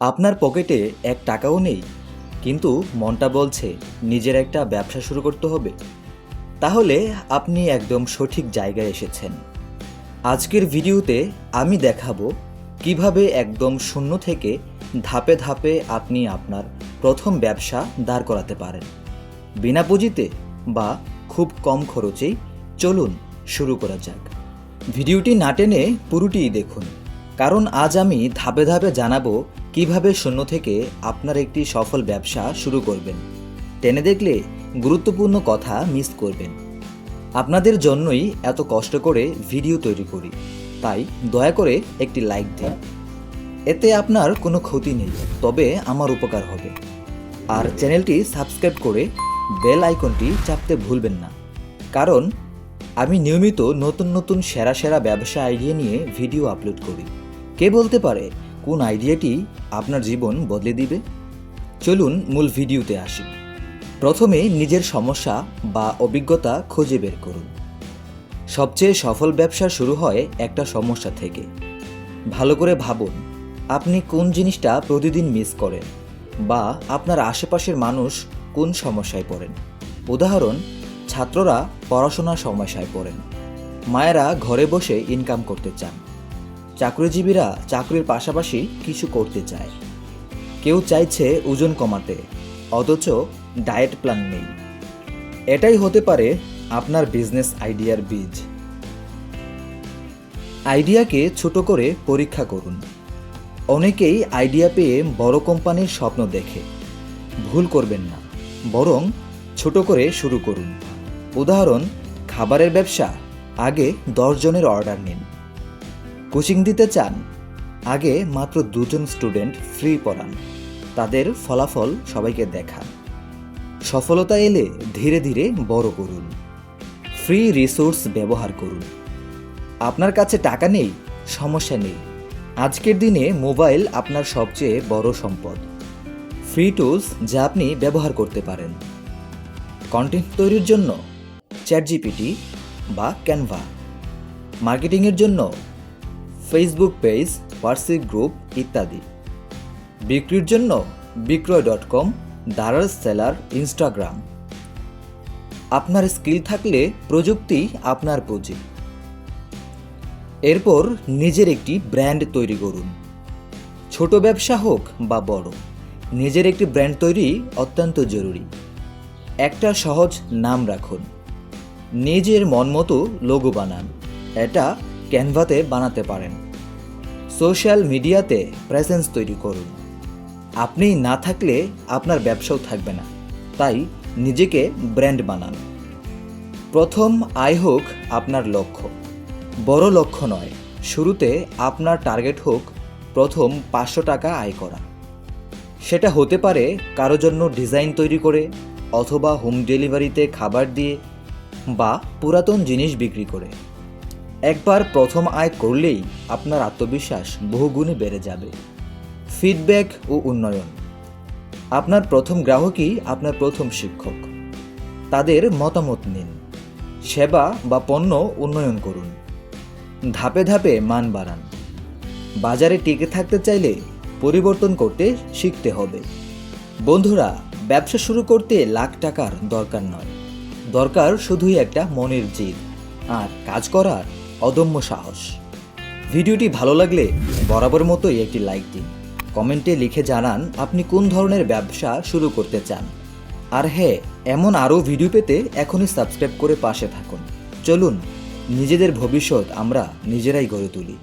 আপনার পকেটে এক টাকাও নেই, কিন্তু মনটা বলছে নিজের একটা ব্যবসা শুরু করতে হবে। তাহলে আপনি একদম সঠিক জায়গায় এসেছেন। আজকের ভিডিওতে আমি দেখাবো কীভাবে একদম শূন্য থেকে ধাপে ধাপে আপনি আপনার প্রথম ব্যবসা দাঁড় করাতে পারেন। বিনা পুঁজিতে বা খুব কম খরচেই চলুন শুরু করা যাক। ভিডিওটি না টেনে পুরোটিই দেখুন, কারণ আজ আমি ধাপে ধাপে জানাব কীভাবে শূন্য থেকে আপনার একটি সফল ব্যবসা শুরু করবেন? টেনে দেখলে গুরুত্বপূর্ণ কথা মিস করবেন। আপনাদের জন্যই এত কষ্ট করে ভিডিও তৈরি করি। তাই দয়া করে একটি লাইক দিন। এতে আপনার কোনো ক্ষতি নেই, তবে আমার উপকার হবে। আর চ্যানেলটি সাবস্ক্রাইব করে বেল আইকনটি চাপতে ভুলবেন না। কারণ আমি নিয়মিত নতুন নতুন সেরা সেরা ব্যবসা আইডিয়া নিয়ে ভিডিও আপলোড করি। কে বলতে পারে কোন আইডিয়াটি আপনার জীবন বদলে দিবে? চলুন মূল ভিডিওতে আসি। প্রথমে নিজের সমস্যা বা অভিজ্ঞতা খুঁজে বের করুন। সবচেয়ে সফল ব্যবসা শুরু হয় একটা সমস্যা থেকে। ভালো করে ভাবুন, আপনি কোন জিনিসটা প্রতিদিন মিস করেন বা আপনার আশেপাশের মানুষ কোন সমস্যায় পড়েন? উদাহরণ, ছাত্ররা পড়াশোনার সমস্যায় পড়েন। মায়েরা ঘরে বসে ইনকাম করতে চান। চাকরিজীবীরা চাকরির পাশাপাশি কিছু করতে চায়। কেউ চাইছে ওজন কমাতে, অথচ ডায়েট প্ল্যান নেই। এটাই হতে পারে আপনার বিজনেস আইডিয়ার বীজ। আইডিয়াকে ছোট করে পরীক্ষা করুন। অনেকেই আইডিয়া পেয়ে বড় কোম্পানির স্বপ্ন দেখে। ভুল করবেন না, বরং ছোট করে শুরু করুন। উদাহরণ, খাবারের ব্যবসা, আগে দশজনের অর্ডার নিন। কোচিং দিতে চান? আগে মাত্র দুজন স্টুডেন্ট ফ্রি পড়ান। তাদের ফলাফল সবাইকে দেখান। সফলতা এলে ধীরে ধীরে বড় করুন। ফ্রি রিসোর্স ব্যবহার করুন। আপনার কাছে টাকা নেই, সমস্যা নেই। আজকের দিনে মোবাইল আপনার সবচেয়ে বড় সম্পদ। ফ্রি টুলস যা আপনি ব্যবহার করতে পারেন। কন্টেন্ট তৈরির জন্য চ্যাট জিপিটি বা ক্যানভা। মার্কেটিংয়ের জন্য ফেসবুক পেজ হোয়াটসঅ্যাপ গ্রুপ ইত্যাদি। বিক্রির জন্য Bikroy dot com Daraz seller Instagram আপনার স্কিল থাকলে প্রযুক্তি আপনার পুঁজি। এরপর নিজের একটি ব্র্যান্ড তৈরি করুন। ছোট ব্যবসা হোক বা বড়, নিজের একটি ব্র্যান্ড তৈরি অত্যন্ত জরুরি। একটা সহজ নাম রাখুন। নিজের মন মতো লোগো বানান। এটা ক্যানভাতে বানাতে পারেন। সোশ্যাল মিডিয়াতে প্রেজেন্স তৈরি করুন। আপনি না থাকলে আপনার ব্যবসাও থাকবে না। তাই নিজেকে ব্র্যান্ড বানান। প্রথম আয় হোক আপনার লক্ষ্য। বড় লক্ষ্য নয়, শুরুতে আপনার টার্গেট হোক প্রথম পাঁচশো টাকা আয় করা। সেটা হতে পারে কারও জন্য ডিজাইন তৈরি করে অথবা হোম ডেলিভারিতে খাবার দিয়ে বা পুরাতন জিনিস বিক্রি করে। একবার প্রথম আয় করলেই আপনার আত্মবিশ্বাস বহুগুণে বেড়ে যাবে। ফিডব্যাক ও উন্নয়ন। আপনার প্রথম গ্রাহকই আপনার প্রথম শিক্ষক। তাদের মতামত নিন। সেবা বা পণ্য উন্নয়ন করুন। ধাপে ধাপে মান বাড়ান। বাজারে টিকে থাকতে চাইলে পরিবর্তন করতে শিখতে হবে। বন্ধুরা, ব্যবসা শুরু করতে লাখ টাকার দরকার নয়। দরকার শুধুই একটা মনের জিদ। আর কাজ করার অদম্য সাহস। ভিডিওটি ভালো লাগলে বরাবর মতোই একটি লাইক দিন। কমেন্টে লিখে জানান আপনি কোন ধরনের ব্যবসা শুরু করতে চান। আর হ্যাঁ এমন আরও ভিডিও পেতে এখনই সাবস্ক্রাইব করে পাশে থাকুন। চলুন, নিজেদের ভবিষ্যৎ আমরা নিজেরাই গড়ে তুলি।